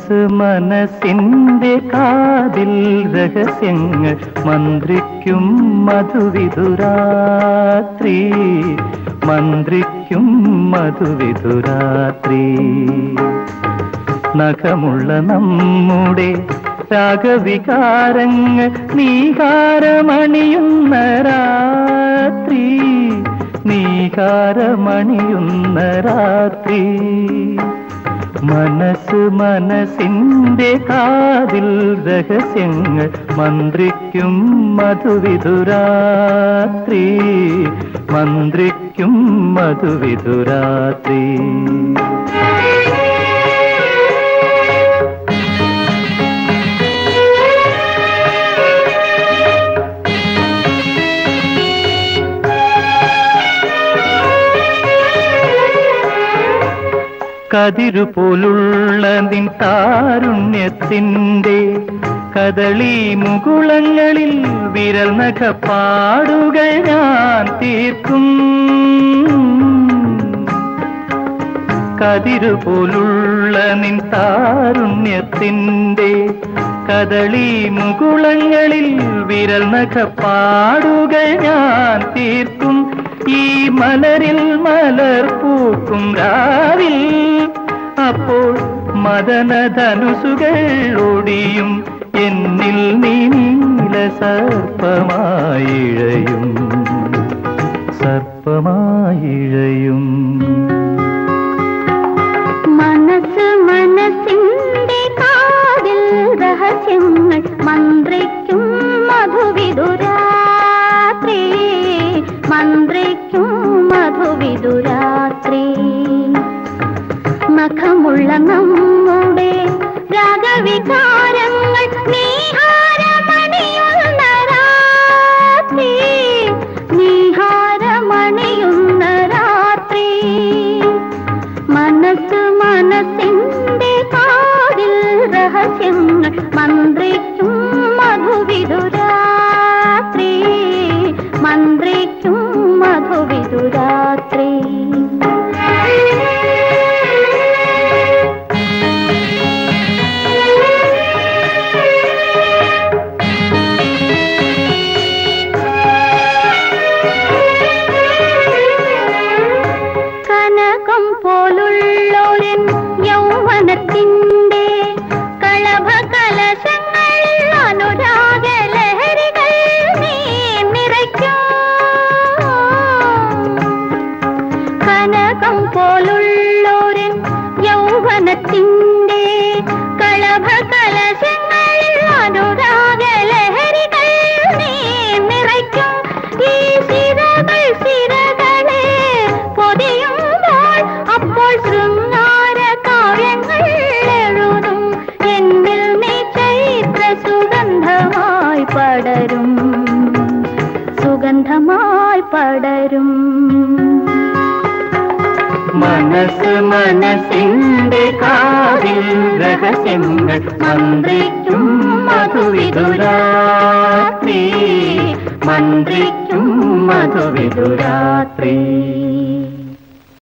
മനസ്സ് മനസ്സിന്റെ കാതിൽ രഹസ്യങ്ങൾ മന്ത്രിക്കും മധുവിധുരാത്രി മന്ത്രിക്കും മധുവിധുരാത്രി നഖമുള്ള നമ്മുടെ രാഗവികാരങ്ങൾ നീകാരമണിയുന്ന രാത്രി. നീകാരമണിയുന്ന രാത്രി. മനസ്സ് മനസ്സിന്റെ കാതിൽ രഹസ്യങ്ങൾ മന്ത്രിക്കും മധുവിധുരാത്രി. മന്ത്രിക്കും മധുവിധുരാത്രി. കതിരു പോലുള്ള നിൻ താരുണ്യത്തിന്റെ കദളി മുകുളങ്ങളിൽ വിരൽ നഖപ്പാടുകൾ ഞാൻ തീർക്കും. കതിരു പോലുള്ള നിൻ താരുണ്യത്തിന്റെ കദളി മുകുളങ്ങളിൽ വിരൽ നഖപ്പാടുകൾ ഞാൻ തീർക്കും. ഈ മലരിൽ മലർ പൂക്കും രാവിൽ അപ്പോൾ മദനധനുസുകൾ ഒടിയും എന്നിൽ നീ നീല സർപ്പമായിഴയും. സർപ്പമായിഴയും. നഖമുള്ള നമ്മുടെ രാഗവികാരങ്ങൾ നീഹാരമണിയുന്ന മനസ്സ് കാതിൽ മന്ത്രിക്കും പടരും സുഗന്ധമായി പടരും. മനസ്സ് മനസ്സിന്റെ കാതിൽ രഹസ്യങ്ങൾ മന്ത്രിക്കും മധുവിധുരാത്രി. മന്ത്രിക്കും മധുവിധുരാത്രി.